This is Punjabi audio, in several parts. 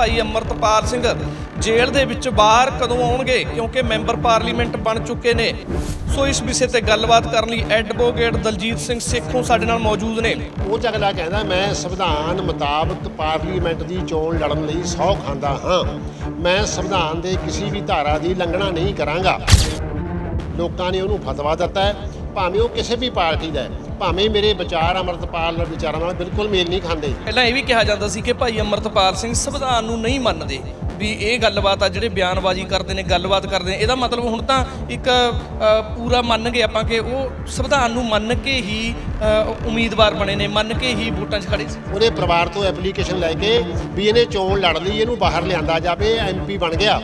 ਭਾਈ ਅਮਰਤਪਾਲ ਸਿੰਘ ਜੇਲ੍ਹ ਦੇ ਵਿੱਚ ਬਾਹਰ ਕਦੋਂ ਆਉਣਗੇ? ਕਿਉਂਕਿ ਮੈਂਬਰ ਪਾਰਲੀਮੈਂਟ ਬਣ ਚੁੱਕੇ ਨੇ। ਸੋ ਇਸ ਵਿਸ਼ੇ ਤੇ ਗੱਲਬਾਤ ਕਰਨ ਲਈ ਐਡਵੋਕੇਟ ਦਲਜੀਤ ਸਿੰਘ ਸੇਖੋਂ ਸਾਡੇ ਨਾਲ ਮੌਜੂਦ ਨੇ। ਉਹ ਅਗਲਾ ਕਹਿੰਦਾ, ਮੈਂ ਸੰਵਿਧਾਨ ਮੁਤਾਬਕ ਪਾਰਲੀਮੈਂਟ ਦੀ ਚੋਣ ਲੜਨ ਲਈ ਸੌ ਖਾਂਦਾ ਹਾਂ। ਮੈਂ ਸੰਵਿਧਾਨ ਦੇ ਕਿਸੇ ਵੀ ਧਾਰਾ ਦੀ ਲੰਘਣਾ ਨਹੀਂ ਕਰਾਂਗਾ। ਲੋਕਾਂ ਨੇ ਉਹਨੂੰ ਫਤਵਾ ਦਿੱਤਾ ਹੈ। ਭਾਵੇਂ ਉਹ ਕਿਸੇ ਵੀ ਪਾਰਟੀ ਦਾ ਹੈ। ਭਾਵੇਂ ਮੇਰੇ ਵਿਚਾਰ ਅਮਰਤਪਾਲ ਦੇ ਵਿਚਾਰਾਂ ਨਾਲ ਬਿਲਕੁਲ ਮੇਲ ਨਹੀਂ ਖਾਂਦੇ। ਪਹਿਲਾਂ ਇਹ ਵੀ ਕਿਹਾ ਜਾਂਦਾ ਸੀ ਕਿ ਭਾਈ ਅਮਰਤਪਾਲ ਸਿੰਘ ਸੰਵਿਧਾਨ ਨੂੰ ਨਹੀਂ ਮੰਨਦੇ ਵੀ ਇਹ ਗੱਲਬਾਤ ਆ ਜਿਹੜੇ ਬਿਆਨਬਾਜ਼ੀ ਕਰਦੇ ਨੇ ਗੱਲਬਾਤ ਕਰਦੇ ਨੇ ਇਹਦਾ ਮਤਲਬ ਹੁਣ ਤਾਂ ਇੱਕ ਪੂਰਾ ਮੰਨ ਗਏ ਆਪਾਂ ਕਿ ਉਹ ਸੰਵਿਧਾਨ ਨੂੰ ਮੰਨ ਕੇ ਹੀ ਉਮੀਦਵਾਰ ਬਣੇ ਨੇ ਮੰਨ ਕੇ ਹੀ ਵੋਟਾਂ 'ਚ ਖੜੇ ਸੀ। ਉਹਦੇ ਪਰਿਵਾਰ ਤੋਂ ਐਪਲੀਕੇਸ਼ਨ ਲੈ ਕੇ ਵੀ ਇਹਨੇ ਚੋਣ ਲੜ ਲਈ ਇਹਨੂੰ ਬਾਹਰ ਲਿਆਂਦਾ ਜਾਵੇ ਐਮਪੀ ਬਣ ਗਿਆ।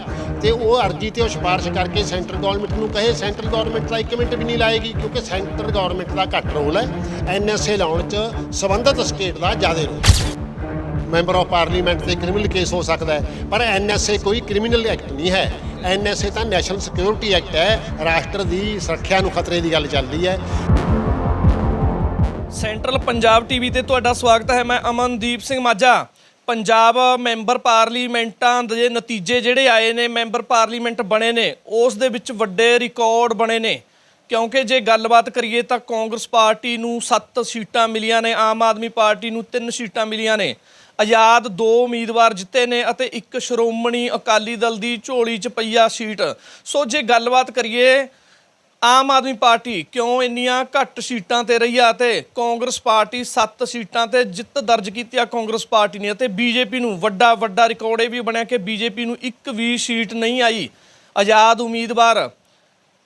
ਤੇ ਉਹ ਅਰਜੀ ਤੇ ਉਹ ਸਿਫਾਰਿਸ਼ ਕਰਕੇ ਸੈਂਟਰ ਗਵਰਨਮੈਂਟ ਨੂੰ ਕਹੇ। ਸੈਂਟਰ ਗਵਰਨਮੈਂਟ ਦਾ ਇੱਕ ਮਿੰਟ ਵੀ ਨਹੀਂ ਲਾਏਗੀ ਕਿਉਂਕਿ ਸੈਂਟਰ ਗਵਰਨਮੈਂਟ ਦਾ ਘੱਟ ਰੋਲ ਹੈ। ਐਨਐਸਏ ਲਾਉਣ 'ਚ ਸਬੰਧਤ ਸਟੇਟ ਦਾ ਜ਼ਿਆਦਾ ਰੋਲ ਮੈਂਬਰ ਆਫ ਪਾਰਲੀਮੈਂਟ ਤੇ ਕ੍ਰਿਮੀਨਲ ਕੇਸ ਹੋ ਸਕਦਾ ਹੈ, ਪਰ ਐਨਐਸਏ ਕੋਈ ਕ੍ਰਿਮੀਨਲ ਐਕਟ ਨਹੀਂ ਹੈ। ਐਨਐਸਏ ਤਾਂ ਨੈਸ਼ਨਲ ਸਿਕਿਉਰਿਟੀ ਐਕਟ ਹੈ, ਰਾਸ਼ਟਰ ਦੀ ਸੁਰੱਖਿਆ ਨੂੰ ਖਤਰੇ ਦੀ ਗੱਲ ਚੱਲਦੀ ਹੈ। ਸੈਂਟਰਲ ਪੰਜਾਬ ਟੀਵੀ ਤੇ ਤੁਹਾਡਾ ਸਵਾਗਤ ਹੈ। ਮੈਂ ਅਮਨਦੀਪ ਸਿੰਘ ਮਾਝਾ। ਪੰਜਾਬ ਮੈਂਬਰ ਪਾਰਲੀਮੈਂਟਾਂ ਦੇ ਨਤੀਜੇ ਜਿਹੜੇ ਆਏ ਨੇ, ਮੈਂਬਰ ਪਾਰਲੀਮੈਂਟ ਬਣੇ ਨੇ, ਉਸ ਦੇ ਵਿੱਚ ਵੱਡੇ ਰਿਕਾਰਡ ਬਣੇ ਨੇ। ਕਿਉਂਕਿ ਜੇ ਗੱਲਬਾਤ ਕਰੀਏ ਤਾਂ ਕਾਂਗਰਸ ਪਾਰਟੀ ਨੂੰ 7 ਸੀਟਾਂ ਮਿਲੀਆਂ ਨੇ, ਆਮ ਆਦਮੀ ਪਾਰਟੀ ਨੂੰ 3 ਸੀਟਾਂ ਮਿਲੀਆਂ ਨੇ। ਆਜ਼ਾਦ ਦੋ ਉਮੀਦਵਾਰ ਜਿੱਤੇ ਨੇ ਅਤੇ ਇੱਕ ਸ਼੍ਰੋਮਣੀ ਅਕਾਲੀ ਦਲ ਦੀ ਝੋਲੀ 'ਚ ਪਈਆ ਸੀਟ। ਸੋ ਜੇ ਗੱਲਬਾਤ ਕਰੀਏ ਆਮ ਆਦਮੀ ਪਾਰਟੀ ਕਿਉਂ ਇੰਨੀਆਂ ਘੱਟ ਸੀਟਾਂ ਤੇ ਰਹੀ ਆ ਤੇ ਕਾਂਗਰਸ ਪਾਰਟੀ 7 ਸੀਟਾਂ ਤੇ ਜਿੱਤ ਦਰਜ ਕੀਤੀ ਆ ਕਾਂਗਰਸ ਪਾਰਟੀ ਨੇ ਅਤੇ ਬੀਜੇਪੀ ਨੂੰ ਵੱਡਾ ਵੱਡਾ ਰਿਕਾਰਡ ਇਹ ਵੀ ਬਣਿਆ ਕਿ ਬੀਜੇਪੀ ਨੂੰ ਇੱਕ ਵੀ ਸੀਟ ਨਹੀਂ ਆਈ। ਆਜ਼ਾਦ ਉਮੀਦਵਾਰ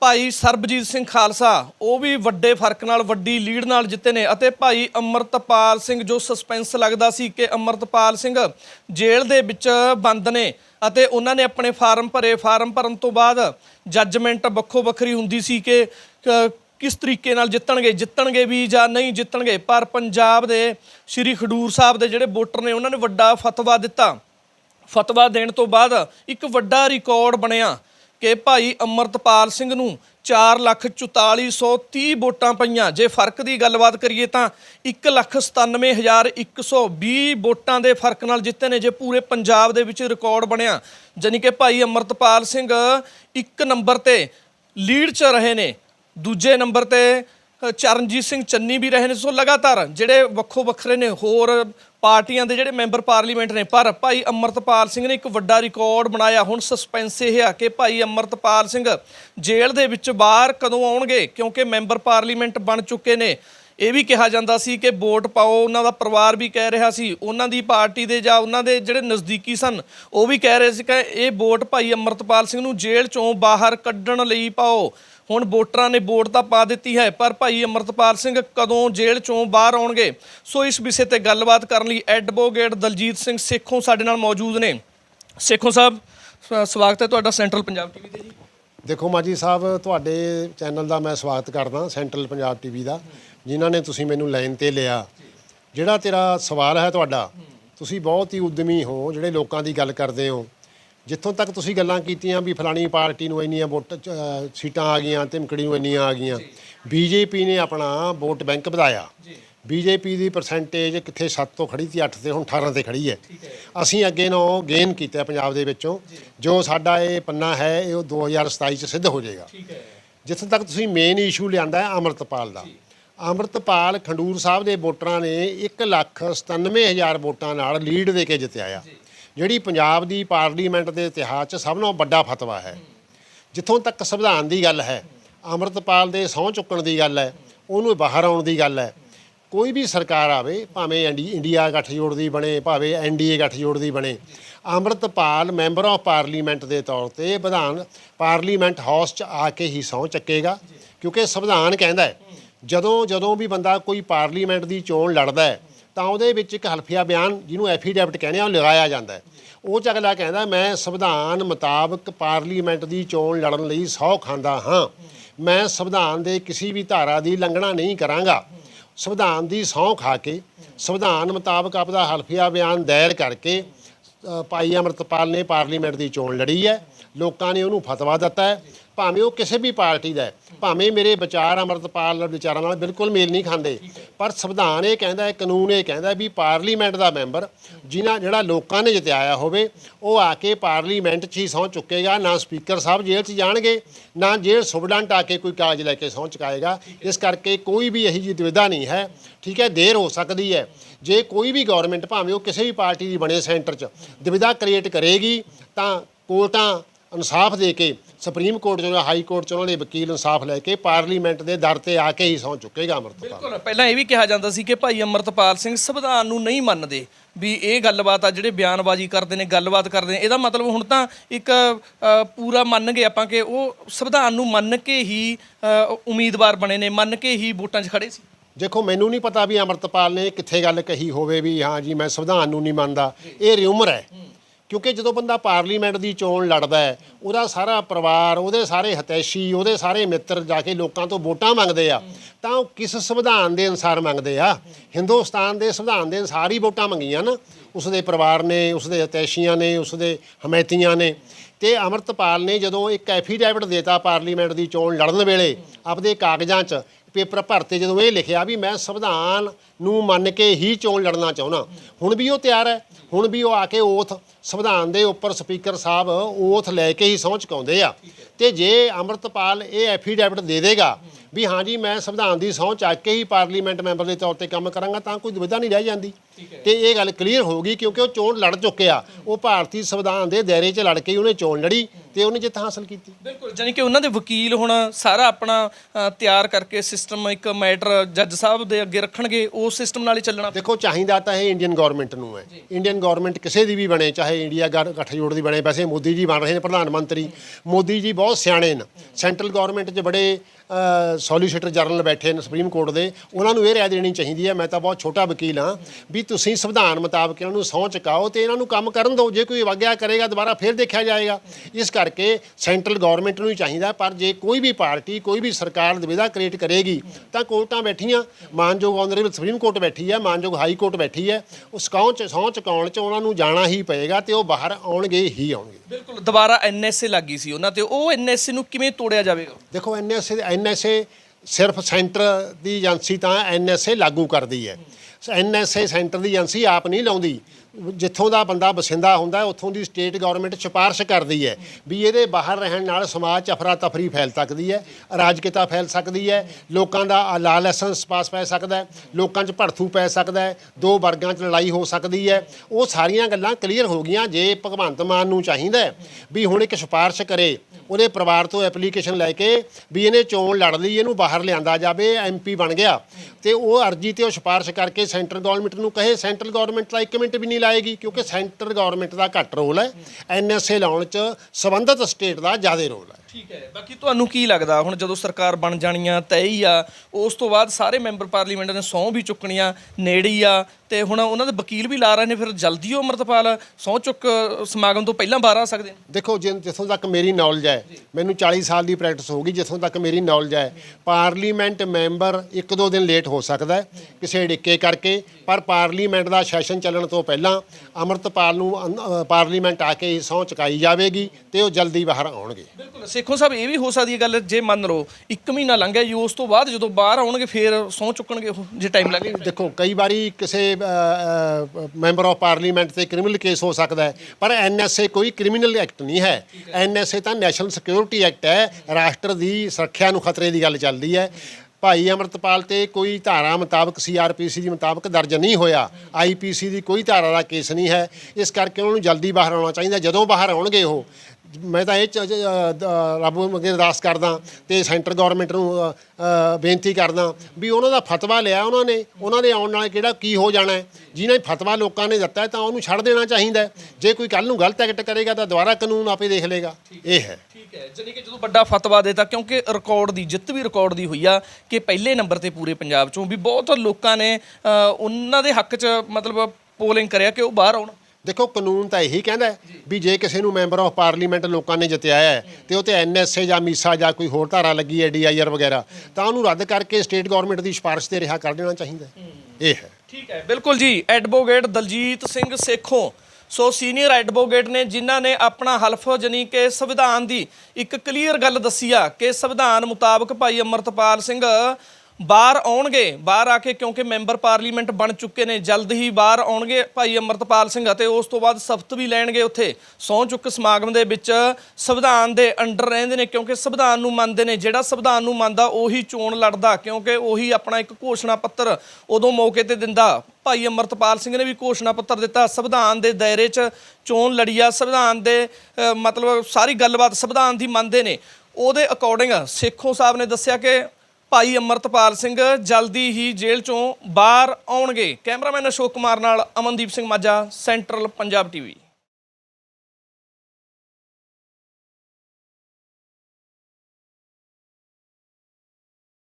ਭਾਈ ਸਰਬਜੀਤ ਸਿੰਘ ਖਾਲਸਾ, ਉਹ ਵੀ ਵੱਡੇ ਫ਼ਰਕ ਨਾਲ, ਵੱਡੀ ਲੀਡ ਨਾਲ ਜਿੱਤੇ ਨੇ ਅਤੇ ਭਾਈ ਅਮਰਤਪਾਲ ਸਿੰਘ, ਜੋ ਸਸਪੈਂਸ ਲੱਗਦਾ ਸੀ ਕਿ ਅਮਰਤਪਾਲ ਸਿੰਘ ਜੇਲ੍ਹ ਦੇ ਵਿੱਚ ਬੰਦ ਨੇ ਅਤੇ ਉਹਨਾਂ ਨੇ ਆਪਣੇ ਫਾਰਮ ਭਰੇ, ਫਾਰਮ ਭਰਨ ਤੋਂ ਬਾਅਦ ਜੱਜਮੈਂਟ ਵੱਖੋ ਵੱਖਰੀ ਹੁੰਦੀ ਸੀ ਕਿ ਕਿਸ ਤਰੀਕੇ ਨਾਲ ਜਿੱਤਣਗੇ ਜਿੱਤਣਗੇ ਵੀ ਜਾਂ ਨਹੀਂ ਜਿੱਤਣਗੇ। ਪਰ ਪੰਜਾਬ ਦੇ ਸ੍ਰੀ ਖਡੂਰ ਸਾਹਿਬ ਦੇ ਜਿਹੜੇ ਵੋਟਰ ਨੇ, ਉਹਨਾਂ ਨੇ ਵੱਡਾ ਫਤਵਾ ਦਿੱਤਾ। ਫਤਵਾ ਦੇਣ ਤੋਂ ਬਾਅਦ ਇੱਕ ਵੱਡਾ ਰਿਕਾਰਡ ਬਣਿਆ। ਕਿ ਭਾਈ ਅਮਰਤਪਾਲ ਸਿੰਘ ਨੂੰ 444130 ਵੋਟਾਂ ਪਈਆਂ। ਜੇ ਫ਼ਰਕ ਦੀ ਗੱਲਬਾਤ ਕਰੀਏ ਤਾਂ 197120 ਵੋਟਾਂ ਦੇ ਫ਼ਰਕ ਨਾਲ ਜਿੱਤੇ ਨੇ, ਜੇ ਪੂਰੇ ਪੰਜਾਬ ਦੇ ਵਿੱਚ ਰਿਕਾਰਡ ਬਣਿਆ। ਜਾਨੀ ਕਿ ਭਾਈ ਅਮਰਤਪਾਲ ਸਿੰਘ ਇੱਕ ਨੰਬਰ ਤੇ ਲੀਡ 'ਚ ਰਹੇ ਨੇ, ਦੂਜੇ ਨੰਬਰ ਤੇ ਚਰਨਜੀਤ ਸਿੰਘ ਚੰਨੀ ਵੀ ਰਹੇ ਨੇ, ਸੋ ਲਗਾਤਾਰ ਜਿਹੜੇ ਵੱਖੋ ਵੱਖਰੇ ਨੇ, ਹੋਰ ਪਾਰਟੀਆਂ ਦੇ ਜਿਹੜੇ ਮੈਂਬਰ ਪਾਰਲੀਮੈਂਟ ਨੇ, ਪਰ ਭਾਈ ਅਮਰਤਪਾਲ ਸਿੰਘ ਨੇ ਇੱਕ ਵੱਡਾ ਰਿਕਾਰਡ ਬਣਾਇਆ, ਹੁਣ ਸਸਪੈਂਸ ਇਹ ਆ ਕਿ ਭਾਈ ਅਮਰਤਪਾਲ ਸਿੰਘ ਜੇਲ੍ਹ ਦੇ ਵਿੱਚ ਬਾਹਰ ਕਦੋਂ ਆਉਣਗੇ, ਕਿਉਂਕਿ ਮੈਂਬਰ ਪਾਰਲੀਮੈਂਟ ਬਣ ਚੁੱਕੇ ਨੇ। ਇਹ ਵੀ ਕਿਹਾ ਜਾਂਦਾ ਸੀ ਕਿ ਵੋਟ ਪਾਓ, ਉਹਨਾਂ ਦਾ ਪਰਿਵਾਰ ਵੀ ਕਹਿ ਰਿਹਾ ਸੀ, ਉਹਨਾਂ ਦੀ ਪਾਰਟੀ ਦੇ ਜਾਂ ਉਹਨਾਂ ਦੇ ਜਿਹੜੇ ਨਜ਼ਦੀਕੀ ਸਨ, ਉਹ ਵੀ ਕਹਿ ਰਹੇ ਸੀ ਕਿ ਇਹ ਵੋਟ ਭਾਈ ਅਮਰਤਪਾਲ ਸਿੰਘ ਨੂੰ ਜੇਲ੍ਹ ਚੋਂ ਬਾਹਰ ਕੱਢਣ ਲਈ ਪਾਓ। ਹੁਣ ਵੋਟਰਾਂ ਨੇ ਵੋਟ ਤਾਂ ਪਾ ਦਿੱਤੀ ਹੈ, ਪਰ ਭਾਈ ਅਮਰਤਪਾਲ ਸਿੰਘ ਕਦੋਂ ਜੇਲ੍ਹ ਚੋਂ ਬਾਹਰ ਆਉਣਗੇ? ਸੋ ਇਸ ਵਿਸ਼ੇ ਤੇ ਗੱਲਬਾਤ ਕਰਨ ਲਈ ਐਡਵੋਕੇਟ ਦਲਜੀਤ ਸਿੰਘ ਸੇਖੋਂ ਸਾਡੇ ਨਾਲ ਮੌਜੂਦ ਨੇ। ਸੇਖੋਂ ਸਾਹਿਬ, ਸ- ਸਵਾਗਤ ਹੈ ਤੁਹਾਡਾ ਸੈਂਟਰਲ ਪੰਜਾਬ ਟੀਵੀ ਤੇ ਜੀ। ਦੇਖੋ ਮਾਜੀ ਸਾਹਿਬ, ਤੁਹਾਡੇ ਚੈਨਲ ਦਾ ਮੈਂ ਸਵਾਗਤ ਕਰਦਾ, ਸੈਂਟਰਲ ਪੰਜਾਬ ਟੀਵੀ ਦਾ, ਜਿਨ੍ਹਾਂ ਨੇ ਤੁਸੀਂ ਮੈਨੂੰ ਲਾਈਨ ਤੇ ਲਿਆ। ਜਿਹੜਾ ਤੇਰਾ ਸਵਾਲ ਹੈ ਤੁਹਾਡਾ, ਤੁਸੀਂ ਬਹੁਤ ਹੀ ਉਦਮੀ ਹੋ, ਜਿਹੜੇ ਲੋਕਾਂ ਦੀ ਗੱਲ ਕਰਦੇ ਹੋ। ਜਿੱਥੋਂ ਤੱਕ ਤੁਸੀਂ ਗੱਲਾਂ ਕੀਤੀਆਂ ਵੀ ਫਲਾਣੀ ਪਾਰਟੀ ਨੂੰ ਇੰਨੀਆਂ ਵੋਟ ਸੀਟਾਂ ਆ ਗਈਆਂ ਧਮਕੜੀ ਨੂੰ ਇੰਨੀਆਂ ਆ ਗਈਆਂ। ਬੀਜੇਪੀ ਨੇ ਆਪਣਾ ਵੋਟ ਬੈਂਕ ਵਧਾਇਆ। ਬੀਜੇਪੀ ਦੀ ਪਰਸੈਂਟੇਜ ਕਿੱਥੇ 7 ਤੋਂ ਖੜੀ ਸੀ 8 ਤੇ ਹੁਣ 18 ਤੇ ਖੜੀ ਹੈ। ਅਸੀਂ ਅੱਗੇ ਨੂੰ ਗੇਨ ਕੀਤਾ ਪੰਜਾਬ ਦੇ ਵਿੱਚੋਂ। ਜੋ। ਸਾਡਾ ਇਹ ਪੰਨਾ ਹੈ ਇਹ ਉਹ 2027 ਚ ਸਿੱਧ ਹੋ ਜਾਏਗਾ। ਠੀਕ ਹੈ। ਜਿੱਥੇ ਤੱਕ ਤੁਸੀਂ ਮੇਨ ਇਸ਼ੂ ਲਿਆਂਦਾ ਹੈ ਅੰਮ੍ਰਿਤਪਾਲ ਦਾ। ਅੰਮ੍ਰਿਤਪਾਲ ਖੰਡੂਰ ਸਾਹਿਬ ਦੇ ਵੋਟਰਾਂ ਨੇ 197000 ਵੋਟਾਂ ਨਾਲ ਲੀਡ ਦੇ ਕੇ ਜਿੱਤਿਆ ਆ। ਜਿਹੜੀ ਪੰਜਾਬ ਦੀ ਪਾਰਲੀਮੈਂਟ ਦੇ ਇਤਿਹਾਸ 'ਚ ਸਭ ਤੋਂ ਵੱਡਾ ਫਤਵਾ ਹੈ, ਜਿੱਥੋਂ ਤੱਕ ਸੰਵਿਧਾਨ ਦੀ ਗੱਲ ਹੈ, ਅੰਮ੍ਰਿਤਪਾਲ ਦੇ ਸਹੁੰ ਚੁੱਕਣ ਦੀ ਗੱਲ ਹੈ, ਉਹਨੂੰ ਬਾਹਰ ਆਉਣ ਦੀ ਗੱਲ ਹੈ, ਕੋਈ ਵੀ ਸਰਕਾਰ ਆਵੇ, ਭਾਵੇਂ ਇੰਡੀ- ਇੰਡੀਆ ਗੱਠਜੋੜ ਦੀ ਬਣੇ, ਭਾਵੇਂ ਐਨਡੀਏ ਗੱਠਜੋੜ ਦੀ ਬਣੇ, ਅੰਮ੍ਰਿਤਪਾਲ ਮੈਂਬਰ ਆਫ ਪਾਰਲੀਮੈਂਟ ਦੇ ਤੌਰ ਤੇ ਵਿਧਾਨ, ਪਾਰਲੀਮੈਂਟ ਹਾਊਸ 'ਚ ਆ ਕੇ ਹੀ ਸਹੁੰ ਚੱਕੇਗਾ, ਕਿਉਂਕਿ ਸੰਵਿਧਾਨ ਕਹਿੰਦਾ ਹੈ, ਜਦੋਂ ਜਦੋਂ ਵੀ ਬੰਦਾ ਕੋਈ ਪਾਰਲੀਮੈਂਟ ਦੀ ਚੋਣ ਲੜਦਾ ਹੈ ਤਾਂ ਉਹਦੇ ਵਿੱਚ ਇੱਕ ਹਲਫੀਆ ਬਿਆਨ ਜਿਹਨੂੰ ਐਫੀਡੈਵਿਟ ਕਹਿੰਦੇ ਆ, ਉਹ ਲਗਾਇਆ ਜਾਂਦਾ ਹੈ। ਉਹ 'ਚ ਅਗਲਾ ਕਹਿੰਦਾ, ਮੈਂ ਸੰਵਿਧਾਨ ਮੁਤਾਬਕ ਪਾਰਲੀਮੈਂਟ ਦੀ ਚੋਣ ਲੜਨ ਲਈ ਸਹੁੰ ਖਾਂਦਾ ਹਾਂ। ਮੈਂ ਸੰਵਿਧਾਨ ਦੇ ਕਿਸੇ ਵੀ ਧਾਰਾ ਦੀ ਲੰਘਣਾ ਨਹੀਂ ਕਰਾਂਗਾ। ਸੰਵਿਧਾਨ ਦੀ ਸਹੁੰ ਖਾ ਕੇ, ਸੰਵਿਧਾਨ ਮੁਤਾਬਕ ਆਪਦਾ ਹਲਫੀਆ ਬਿਆਨ ਦਾਇਰ ਕਰਕੇ ਭਾਈ ਅਮਰਤਪਾਲ ਨੇ ਪਾਰਲੀਮੈਂਟ ਦੀ ਚੋਣ ਲੜੀ ਹੈ। ਲੋਕਾਂ ਨੇ ਉਹਨੂੰ ਫਤਵਾ ਦਿੱਤਾ ਹੈ। ਭਾਵੇਂ ਉਹ ਕਿਸੇ ਵੀ ਪਾਰਟੀ ਦਾ ਹੈ, ਭਾਵੇਂ ਮੇਰੇ ਵਿਚਾਰ ਅੰਮ੍ਰਿਤਪਾਲ ਦੇ ਵਿਚਾਰਾਂ ਨਾਲ ਬਿਲਕੁਲ ਮੇਲ ਨਹੀਂ ਖਾਂਦੇ, ਪਰ ਸੰਵਿਧਾਨ ਇਹ ਕਹਿੰਦਾ ਹੈ, ਕਾਨੂੰਨ ਇਹ ਕਹਿੰਦਾ ਵੀ ਪਾਰਲੀਮੈਂਟ ਦਾ ਮੈਂਬਰ ਜਿਨ੍ਹਾਂ, ਜਿਹੜਾ ਲੋਕਾਂ ਨੇ ਜਿਤਾਇਆ ਹੋਵੇ, ਉਹ ਆ ਕੇ ਪਾਰਲੀਮੈਂਟ 'ਚ ਹੀ ਸਹੁੰ ਚੁੱਕੇਗਾ, ਨਾ ਸਪੀਕਰ ਸਾਹਿਬ ਜੇਲ੍ਹ 'ਚ ਜਾਣਗੇ, ਨਾ ਜੇਲ੍ਹ ਸੁਬਡੰਟ ਆ ਕੇ ਕੋਈ ਕਾਗਜ਼ ਲੈ ਕੇ ਸਹੁੰ ਚੁਕਾਏਗਾ, ਇਸ ਕਰਕੇ ਕੋਈ ਵੀ ਇਹੀ ਜਿਹੀ ਦੁਵਿਧਾ ਨਹੀਂ ਹੈ, ਠੀਕ ਹੈ, ਦੇਰ ਹੋ ਸਕਦੀ ਹੈ। ਜੇ ਕੋਈ ਵੀ ਗਵਰਨਮੈਂਟ, ਭਾਵੇਂ ਉਹ ਕਿਸੇ ਵੀ ਪਾਰਟੀ ਦੀ ਬਣੇ ਸੈਂਟਰ 'ਚ ਦੁਵਿਧਾ ਕ੍ਰੀਏਟ ਕਰੇਗੀ, ਤਾਂ ਕੋਰਟਾਂ ਇਨਸਾਫ ਦੇ ਕੇ ਸੁਪਰੀਮ ਕੋਰਟ ਚੋਂ ਜਾਂ ਹਾਈ ਕੋਰਟ ਚੋਂ ਉਹਨਾਂ ਦੇ ਵਕੀਲ ਇਨਸਾਫ ਲੈ ਕੇ ਪਾਰਲੀਮੈਂਟ ਦੇ ਦਰ ਤੇ ਆ ਕੇ ਹੀ ਸਹੁੰ ਚੁੱਕੇਗਾ ਅੰਮ੍ਰਿਤਪਾਲ। ਬਿਲਕੁਲ ਪਹਿਲਾਂ ਇਹ ਵੀ ਕਿਹਾ ਜਾਂਦਾ ਸੀ ਕਿ ਭਾਈ ਅਮਰਤਪਾਲ ਸਿੰਘ ਸੰਵਿਧਾਨ ਨੂੰ ਨਹੀਂ ਮੰਨਦੇ ਵੀ ਇਹ ਗੱਲਬਾਤ ਆ ਜਿਹੜੇ ਬਿਆਨਬਾਜ਼ੀ ਕਰਦੇ ਨੇ ਗੱਲਬਾਤ ਕਰਦੇ ਨੇ। ਇਹਦਾ ਮਤਲਬ ਹੁਣ ਤਾਂ ਇੱਕ ਪੂਰਾ ਮੰਨ ਗਏ ਆਪਾਂ ਕਿ ਉਹ ਸੰਵਿਧਾਨ ਨੂੰ ਮੰਨ ਕੇ ਹੀ ਉਮੀਦਵਾਰ ਬਣੇ ਨੇ ਮੰਨ ਕੇ ਹੀ ਵੋਟਾਂ 'ਚ ਖੜੇ ਸੀ। ਦੇਖੋ ਮੈਨੂੰ ਨਹੀਂ ਪਤਾ ਵੀ ਅੰਮ੍ਰਿਤਪਾਲ ਨੇ ਕਿੱਥੇ ਗੱਲ ਕਹੀ ਹੋਵੇ ਵੀ ਹਾਂ ਜੀ ਮੈਂ ਸੰਵਿਧਾਨ ਨੂੰ ਨਹੀਂ ਮੰਨਦਾ। ਇਹ ਰਿਊਮਰ ਹੈ। ਕਿਉਂਕਿ ਜਦੋਂ ਬੰਦਾ ਪਾਰਲੀਮੈਂਟ ਦੀ ਚੋਣ ਲੜਦਾ ਹੈ, ਉਹਦਾ ਸਾਰਾ ਪਰਿਵਾਰ, ਉਹਦੇ ਸਾਰੇ ਹਤੈਸ਼ੀ, ਉਹਦੇ ਸਾਰੇ ਮਿੱਤਰ ਜਾ ਕੇ ਲੋਕਾਂ ਤੋਂ ਵੋਟਾਂ ਮੰਗਦੇ ਆ, ਤਾਂ ਉਹ ਕਿਸ ਸੰਵਿਧਾਨ ਦੇ ਅਨੁਸਾਰ ਮੰਗਦੇ ਆ? ਹਿੰਦੁਸਤਾਨ ਦੇ ਸੰਵਿਧਾਨ ਦੇ ਅਨੁਸਾਰ ਹੀ ਵੋਟਾਂ ਮੰਗੀਆਂ ਨਾ। ਉਸਦੇ ਪਰਿਵਾਰ ਨੇ, ਉਸਦੇ ਹਤੈਸ਼ੀਆਂ ਨੇ, ਉਸਦੇ ਹਮਾਇਤੀਆਂ ਨੇ। ਤੇ ਅਮਰਤਪਾਲ ਨੇ ਜਦੋਂ ਇੱਕ ਐਫੀਡੈਵਿਟ ਦੇਤਾ ਪਾਰਲੀਮੈਂਟ ਦੀ ਚੋਣ ਲੜਨ ਵੇਲੇ, ਆਪਦੇ ਕਾਗਜ਼ਾਂ 'ਚ ਪੇਪਰ ਭਰਤੇ ਜਦੋਂ ਇਹ ਲਿਖਿਆ ਵੀ ਮੈਂ ਸੰਵਿਧਾਨ ਨੂੰ ਮੰਨ ਕੇ ਹੀ ਚੋਣ ਲੜਨਾ ਚਾਹੁੰਦਾ। ਹੁਣ ਵੀ ਉਹ ਤਿਆਰ ਹੈ, ਹੁਣ ਵੀ ਉਹ ਆ ਕੇ ਓਥ ਸੰਵਿਧਾਨ ਦੇ ਉੱਪਰ ਸਪੀਕਰ ਸਾਹਿਬ ਓਥ ਲੈ ਕੇ ਹੀ ਸਹੁੰ ਚੁਕਾਉਂਦੇ ਆ। ਤੇ ਜੇ ਅਮਰਤਪਾਲ ਇਹ ਐਫੀਡੈਵਿਟ ਦੇ ਦੇਗਾ ਵੀ ਹਾਂ ਜੀ, ਮੈਂ ਸੰਵਿਧਾਨ ਦੀ ਸਹੁੰ ਚੱਕ ਕੇ ਹੀ ਪਾਰਲੀਮੈਂਟ ਮੈਂਬਰ ਦੇ ਤੌਰ ਤੇ ਕੰਮ ਕਰਾਂਗਾ, ਤਾਂ ਕੋਈ ਦੁਵਿਧਾ ਨਹੀਂ ਰਹਿ ਜਾਂਦੀ। ਤੇ ਇਹ ਗੱਲ ਕਲੀਅਰ ਹੋ ਗਈ ਕਿਉਂਕਿ ਉਹ ਚੋਣ ਲੜ ਚੁੱਕਿਆ ਉਹ ਭਾਰਤੀ ਸੰਵਿਧਾਨ ਦੇ ਦਾਇਰੇ 'ਚ ਲੜ ਕੇ ਉਹਨੇ ਚੋਣ ਲੜੀ ਤੇ ਉਹਨੇ ਜਿੱਤ ਹਾਸਲ ਕੀਤੀ। ਬਿਲਕੁਲ ਜਾਨੀ ਕਿ ਉਹਨਾਂ ਦੇ ਵਕੀਲ ਹੁਣ ਸਾਰਾ ਆਪਣਾ ਅ, ਤਿਆਰ ਕਰਕੇ ਸਿਸਟਮ ਇੱਕ ਮੈਟਰ ਜੱਜ ਸਾਹਿਬ ਦੇ ਅੱਗੇ ਰੱਖਣਗੇ ਉਸ ਸਿਸਟਮ ਨਾਲ ਹੀ ਚੱਲਣਾ ਦੇਖੋ ਚਾਹੀਦਾ ਤਾਂ ਇਹ ਇੰਡੀਅਨ ਗਵਰਨਮੈਂਟ ਨੂੰ ਹੈ। ਇੰਡੀਅਨ ਗਵਰਨਮੈਂਟ ਕਿਸੇ ਦੀ ਵੀ ਬਣੇ ਚਾਹੇ ਇੰਡੀਆ ਗਠ- ਗੱਠਜੋੜ ਦੀ ਬਣੇ ਵੈਸੇ ਮੋਦੀ ਜੀ ਬਣ ਰਹੇ ਨੇ ਪ੍ਰਧਾਨ ਮੰਤਰੀ। ਮੋਦੀ ਜੀ ਬਹੁਤ ਸਿਆਣੇ ਨੇ। ਸੈਂਟਰਲ ਗਵਰਨਮੈਂਟ 'ਚ ਬੜੇ ਸੋਲੀਸਿਟਰ ਜਨਰਲ ਬੈਠੇ ਨੇ ਸੁਪਰੀਮ ਕੋਰਟ ਦੇ। ਉਹਨਾਂ ਨੂੰ ਇਹ ਰਾਏ ਦੇਣੀ ਚਾਹੀਦੀ ਹੈ ਮੈਂ ਤਾਂ ਬਹੁਤ ਛੋਟਾ ਵਕੀਲ ਹਾਂ ਵੀ ਤੁਸੀਂ ਸੰਵਿਧਾਨ ਮੁਤਾਬਕ ਇਹਨਾਂ ਨੂੰ ਸਹੁੰ ਚੁਕਾਓ ਤੇ ਇਹਨਾਂ ਨੂੰ ਕੰਮ ਕਰਨ ਦਿਓ। ਜੇ ਕੋਈ ਵਾਗਿਆ ਕਰੇਗਾ ਦੁਬਾਰਾ ਫਿਰ ਦੇਖਿਆ ਜਾਏਗਾ। ਇਸ ਕਰਕੇ ਸੈਂਟਰਲ ਗਵਰਨਮੈਂਟ ਨੂੰ ਹੀ ਚਾਹੀਦਾ ਪਰ ਜੇ ਕੋਈ ਵੀ ਪਾਰਟੀ ਕੋਈ ਵੀ ਸਰਕਾਰ ਦੁਵਿਧਾ ਕ੍ਰੀਏਟ ਕਰੇਗੀ ਤਾਂ ਕੋਰਟਾਂ ਬੈਠੀਆਂ। ਮਾਨਯੋਗ ਆਨਰੇਬਲ ਸੁਪਰੀਮ ਕੋਰਟ ਬੈਠੀ ਹੈ ਮਾਨਯੋਗ ਹਾਈ ਕੋਰਟ ਬੈਠੀ ਹੈ। ਉਸ ਕੌਣ ਚ ਸਹੁੰ ਚੁਕਾਉਣ ਚ ਉਹਨਾਂ ਨੂੰ ਜਾਣਾ ਹੀ ਪਏਗਾ ਤੇ ਉਹ ਬਾਹਰ ਆਉਣਗੇ ਹੀ ਆਉਣਗੇ। ਬਿਲਕੁਲ ਦੁਬਾਰਾ ਐਨਐਸਏ ਲੱਗੀ ਸੀ ਉਹਨਾਂ ਤੇ। ਉਹ ਐਨਐਸਏ ਨੂੰ ਕਿਵੇਂ ਤੋੜਿਆ ਜਾਵੇਗਾ? ਦੇਖੋ ਐਨਐਸਏ ਐਨਐਸਏ ਸਿਰਫ ਸੈਂਟਰ ਦੀ ਏਜੰਸੀ ਤਾਂ ਐਨਐਸਏ ਲਾਗੂ ਕਰਦੀ ਹੈ। ਐਨਐਸਏ ਸੈਂਟਰ ਦੀ ਏਜੰਸੀ ਆਪ ਨਹੀਂ ਲਾਉਂਦੀ। ਜਿੱਥੋਂ ਦਾ ਬੰਦਾ ਬਸਿੰਦਾ ਹੁੰਦਾ ਉੱਥੋਂ ਦੀ ਸਟੇਟ ਗਵਰਨਮੈਂਟ ਸਿਫਾਰਿਸ਼ ਕਰਦੀ ਹੈ ਵੀ ਇਹਦੇ ਬਾਹਰ ਰਹਿਣ ਨਾਲ ਸਮਾਜ 'ਚ ਅਫਰਾ ਤਫਰੀ ਫੈਲ ਸਕਦੀ ਹੈ, ਅਰਾਜਕਤਾ ਫੈਲ ਸਕਦੀ ਹੈ, ਲੋਕਾਂ ਦਾ ਲਾ ਲਾਇਸੈਂਸ ਪਾਸ ਪੈ ਸਕਦਾ ਲੋਕਾਂ 'ਚ ਭੜਥੂ ਪੈ ਸਕਦਾ ਦੋ ਵਰਗਾਂ 'ਚ ਲੜਾਈ ਹੋ ਸਕਦੀ ਹੈ। ਉਹ ਸਾਰੀਆਂ ਗੱਲਾਂ ਕਲੀਅਰ ਹੋ ਗਈਆਂ ਜੇ ਭਗਵੰਤ ਮਾਨ ਨੂੰ ਚਾਹੀਦਾ ਵੀ ਹੁਣ ਇੱਕ ਸਿਫਾਰਿਸ਼ ਕਰੇ, ਉਹਦੇ ਪਰਿਵਾਰ ਤੋਂ ਐਪਲੀਕੇਸ਼ਨ ਲੈ ਕੇ ਵੀ ਇਹਨੇ ਚੋਣ ਲੜ ਲਈ, ਇਹਨੂੰ ਬਾਹਰ ਲਿਆਂਦਾ ਜਾਵੇ ਐਮਪੀ ਬਣ ਗਿਆ ਤੇ ਉਹ ਅਰਜੀ ਤੇ ਉਹ ਸਿਫਾਰਿਸ਼ ਕਰਕੇ ਸੈਂਟਰ ਗਵਰਨਮੈਂਟ ਨੂੰ ਕਹੇ ਸੈਂਟਰਲ ਗਵਰਨਮੈਂਟ ਤਾਂ 1 ਮਿੰਟ ਵੀ ਨਹੀਂ ਲਾਏਗੀ ਕਿਉਂਕਿ ਸੈਂਟਰ ਗਵਰਨਮੈਂਟ ਦਾ ਘੱਟ ਰੋਲ ਹੈ। ਐਨਐਸਏ ਲਾਉਣ 'ਚ ਸੰਬੰਧਿਤ ਸਟੇਟ ਦਾ ਜ਼ਿਆਦਾ ਰੋਲ ਹੈ। ਠੀਕ ਹੈ। ਬਾਕੀ ਤੁਹਾਨੂੰ ਕੀ ਲੱਗਦਾ? ਹੁਣ ਜਦੋਂ ਸਰਕਾਰ ਬਣ ਜਾਣੀਆਂ ਤੈਅ ਹੀ ਆ ਉਸ ਤੋਂ ਬਾਅਦ ਸਾਰੇ ਮੈਂਬਰ ਪਾਰਲੀਮੈਂਟ ਨੇ ਸਹੁੰ ਵੀ ਚੁੱਕਣੀਆਂ ਨੇੜੇ ਹੀ ਆ ਤੇ ਹੁਣ ਉਹਨਾਂ ਦੇ ਵਕੀਲ ਵੀ ਲਾ ਰਹੇ ਨੇ ਫਿਰ ਜਲਦੀ ਉਹ ਅਮਰਤਪਾਲ ਸਹੁੰ ਚੁੱਕ ਸਮਾਗਮ ਤੋਂ ਪਹਿਲਾਂ ਬਾਹਰ ਆ ਸਕਦੇ ਨੇ? ਦੇਖੋ ਜਿ- ਜਿੱਥੋਂ ਤੱਕ ਮੇਰੀ ਨੌਲੇਜ ਹੈ ਮੈਨੂੰ 40 ਸਾਲ ਦੀ ਪ੍ਰੈਕਟਿਸ ਹੋ ਗਈ ਜਿੱਥੋਂ ਤੱਕ ਮੇਰੀ ਨੌਲੇਜ ਹੈ ਪਾਰਲੀਮੈਂਟ ਮੈਂਬਰ ਇੱਕ ਦੋ ਦਿਨ ਲੇਟ ਹੋ ਸਕਦਾ ਹੈ ਕਿਸੇ ਡਿੱਕੇ ਕਰਕੇ ਪਰ ਪਾਰਲੀਮੈਂਟ ਦਾ ਸੈਸ਼ਨ ਚੱਲਣ ਤੋਂ ਪਹਿਲਾਂ ਅਮਰਤਪਾਲ ਨੂੰ ਅੰ- ਅ, ਪਾਰਲੀਮੈਂਟ ਆ ਕੇ ਸਹੁੰ ਚੁਕਾਈ ਜਾਵੇਗੀ ਤੇ ਉਹ ਜਲਦੀ ਬਾਹਰ ਆਉਣਗੇ। ਬਿਲਕੁਲ ਸੇਖੋ ਸਾਹਿਬ, ਇਹ ਵੀ ਹੋ ਸਕਦੀ ਹੈ ਗੱਲ ਜੇ ਮੰਨ ਲਓ, ਇੱਕ ਮਹੀਨਾ ਲੰਘ ਗਿਆ ਜੀ ਉਸ ਤੋਂ ਬਾਅਦ ਜਦੋਂ ਬਾਹਰ ਆਉਣਗੇ, ਫਿਰ ਸਹੁੰ ਚੁੱਕਣਗੇ ਉਹ, ਜੇ ਟਾਈਮ ਲੱਗੇ ਦੇਖੋ, ਕਈ ਵਾਰੀ ਕਿਸੇ ਮੈਂਬਰ ਆਫ ਪਾਰਲੀਮੈਂਟ ਤੇ ਕ੍ਰਿਮੀਨਲ ਕੇਸ ਹੋ ਸਕਦਾ ਹੈ, ਪਰ ਐਨਐਸਏ ਕੋਈ ਕ੍ਰਿਮੀਨਲ ਐਕਟ ਨਹੀਂ ਹੈ। ਐਨਐਸਏ ਤਾਂ ਨੈਸ਼ਨਲ ਸਿਕਿਉਰਿਟੀ ਐਕਟ ਹੈ, ਰਾਸ਼ਟਰ ਦੀ ਸੁਰੱਖਿਆ ਨੂੰ ਖਤਰੇ ਦੀ ਗੱਲ ਚੱਲਦੀ ਹੈ। ਭਾਈ ਅਮਰਤਪਾਲ ਤੇ ਕੋਈ ਧਾਰਾ ਮੁਤਾਬਕ ਸੀਆਰਪੀਸੀ ਦੀ ਮੁਤਾਬਕ ਦਰਜ ਨਹੀਂ ਹੋਇਆ ਆਈਪੀਸੀ ਦੀ ਕੋਈ ਧਾਰਾ ਦਾ ਕੇਸ ਨਹੀਂ ਹੈ। ਇਸ ਕਰਕੇ ਉਹਨਾਂ ਨੂੰ ਜਲਦੀ ਬਾਹਰ ਆਉਣਾ ਚਾਹੀਦਾ, ਜਦੋਂ ਬਾਹਰ ਆਉਣਗੇ ਉਹ ਮੈਂ ਤਾਂ ਇਹ ਚ- ਚ- ਅ, ਰੱਬ ਅੱਗੇ ਅਰਦਾਸ ਕਰਦਾ ਤੇ ਸੈਂਟਰ ਗਵਰਨਮੈਂਟ ਨੂੰ ਅ, ਅ, ਬੇਨਤੀ ਕਰਦਾ ਵੀ ਉਹਨਾਂ ਦਾ ਫਤਵਾ ਲਿਆ ਉਹਨਾਂ ਨੇ ਉਹਨਾਂ ਦੇ ਆਉਣ ਨਾਲ ਕਿਹੜਾ ਕੀ ਹੋ ਜਾਣਾ ਹੈ। ਜਿਹਨੇ ਫਤਵਾ ਲੋਕਾਂ ਨੇ ਦਿੱਤਾ ਹੈ ਤਾਂ ਉਹਨੂੰ ਛੱਡ ਦੇਣਾ ਚਾਹੀਦਾ ਹੈ। ਜੇ ਕੋਈ ਕੱਲ ਨੂੰ ਗਲਤ ਐਕਟ ਕਰੇਗਾ ਤਾਂ ਦੁਬਾਰਾ ਕਾਨੂੰਨ ਆਪੇ ਦੇਖ ਲੇਗਾ ਇਹ ਹੈ। ਠੀਕ ਹੈ। ਜਾਨੀ ਕਿ ਜਦੋਂ ਵੱਡਾ ਫਤਵਾ ਦੇਤਾ ਕਿਉਂਕਿ ਰਿਕਾਰਡ ਦੀ ਜਿੱਤ ਵੀ ਰਿਕਾਰਡ ਦੀ ਹੋਈ ਆ ਕਿ ਪਹਿਲੇ ਨੰਬਰ ਤੇ ਪੂਰੇ ਪੰਜਾਬ ਚੋਂ ਵੀ ਬਹੁਤ ਲੋਕਾਂ ਨੇ ਅ, ਉਹਨਾਂ ਦੇ ਹੱਕ 'ਚ ਮਤਲਬ ਪੋਲਿੰਗ ਕਰਿਆ ਕਿ ਉਹ ਬਾਹਰ ਆਉਣ। ਦੇਖੋ ਕਾਨੂੰਨ ਤਾਂ ਇਹੀ ਕਹਿੰਦਾ ਵੀ ਜੇ ਕਿਸੇ ਨੂੰ ਮੈਂਬਰ ਆਫ ਪਾਰਲੀਮੈਂਟ ਲੋਕਾਂ ਨੇ ਜਿਤਾਇਆ ਹੈ ਤੇ ਉਹ ਤੇ ਐਨਐਸਏ ਜਾਂ ਮੀਸਾ ਜਾਂ ਕੋਈ ਹੋਰ ਧਾਰਾ ਲੱਗੀ ਹੈ ਡੀਆਈਆਰ ਵਗੈਰਾ ਤਾਂ ਉਹਨੂੰ ਰੱਦ ਕਰਕੇ ਸਟੇਟ ਗਵਰਨਮੈਂਟ ਦੀ ਸਿਫਾਰਿਸ਼ ਤੇ ਰਿਹਾ ਕਰ ਦੇਣਾ ਚਾਹੀਦਾ ਇਹ ਹੈ। ਠੀਕ ਹੈ ਬਿਲਕੁਲ ਜੀ advocate Daljit Singh Sekhon. So senior advocate ਨੇ ਜਿਨ੍ਹਾਂ ਨੇ ਆਪਣਾ ਹਲਫ ਜਾਨੀ ਕਿ ਸੰਵਿਧਾਨ ਦੀ ਇੱਕ ਕਲੀਅਰ ਗੱਲ ਦੱਸੀ ਆ ਕਿ ਸੰਵਿਧਾਨ ਮੁਤਾਬਕ ਭਾਈ ਅਮਰਤਪਾਲ ਸਿੰਘ ਬਾਹਰ ਆਉਣਗੇ, ਬਾਹਰ ਆ ਕੇ ਕਿਉਂਕਿ ਮੈਂਬਰ ਪਾਰਲੀਮੈਂਟ ਬਣ ਚੁੱਕੇ ਨੇ, ਜਲਦ ਹੀ ਬਾਹਰ ਆਉਣਗੇ ਭਾਈ ਅਮਰਤਪਾਲ ਸਿੰਘ ਅਤੇ ਉਸ ਤੋਂ ਬਾਅਦ ਸ਼ਪਥ ਵੀ ਲੈਣਗੇ ਉੱਥੇ। ਸਹੁੰ ਚੁੱਕ ਸਮਾਗਮ ਦੇ ਵਿੱਚ ਸੰਵਿਧਾਨ ਦੇ ਅੰਡਰ ਰਹਿੰਦੇ ਨੇ ਕਿਉਂਕਿ ਸੰਵਿਧਾਨ ਨੂੰ ਮੰਨਦੇ ਨੇ, ਜਿਹੜਾ ਸੰਵਿਧਾਨ ਨੂੰ ਮੰਨਦਾ ਉਹੀ ਚੋਣ ਲੜਦਾ ਕਿਉਂਕਿ ਉਹੀ ਆਪਣਾ ਇੱਕ ਘੋਸ਼ਣਾ ਪੱਤਰ ਉਦੋਂ ਮੌਕੇ ਤੇ ਦਿੰਦਾ। ਭਾਈ ਅਮਰਤਪਾਲ ਸਿੰਘ ਨੇ ਵੀ ਘੋਸ਼ਣਾ ਪੱਤਰ ਦਿੱਤਾ, ਸੰਵਿਧਾਨ ਦੇ ਦਾਇਰੇ 'ਚ ਚੋਣ ਲੜੀ ਆ ਸੰਵਿਧਾਨ ਦੇ ਮਤਲਬ ਸਾਰੀ ਗੱਲਬਾਤ ਸੰਵਿਧਾਨ ਦੀ ਮੰਨਦੇ ਨੇ। ਉਹਦੇ ਅਕੋਰਡਿੰਗ ਸੇਖੋਂ ਸਾਹਿਬ ਨੇ ਦੱਸਿਆ ਕਿ ਭਾਈ ਅਮਰਤਪਾਲ ਸਿੰਘ ਜਲਦੀ ਹੀ ਜੇਲ੍ਹ ਚੋਂ ਬਾਹਰ ਆਉਣਗੇ। ਕੈਮਰਾਮੈਨ ਅਸ਼ੋਕ ਕੁਮਾਰ ਨਾਲ ਅਮਨਦੀਪ ਸਿੰਘ ਮਾਝਾ, ਸੈਂਟਰਲ ਪੰਜਾਬ ਟੀਵੀ।